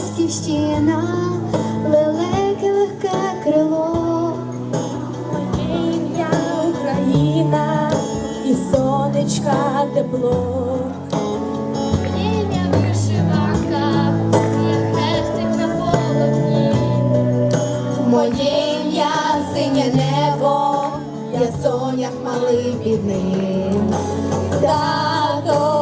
батьківщина, лелеке легке крило, моє Моя Україна і сонечка тепло. Моє ім'я синє небо, я сонях малий під ним. Тато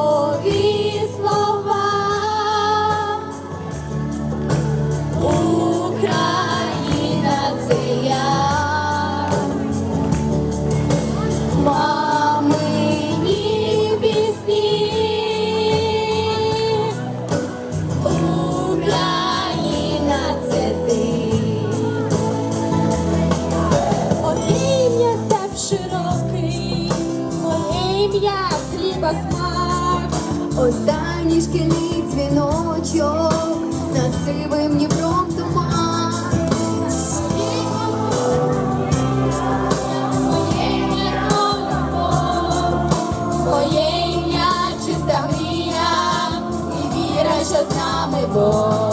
ім'я хліба смак. Останній шкільний дзвіночок над сивим Дніпром туман. Моє ім'я любов, моє і віра, з нами Бог.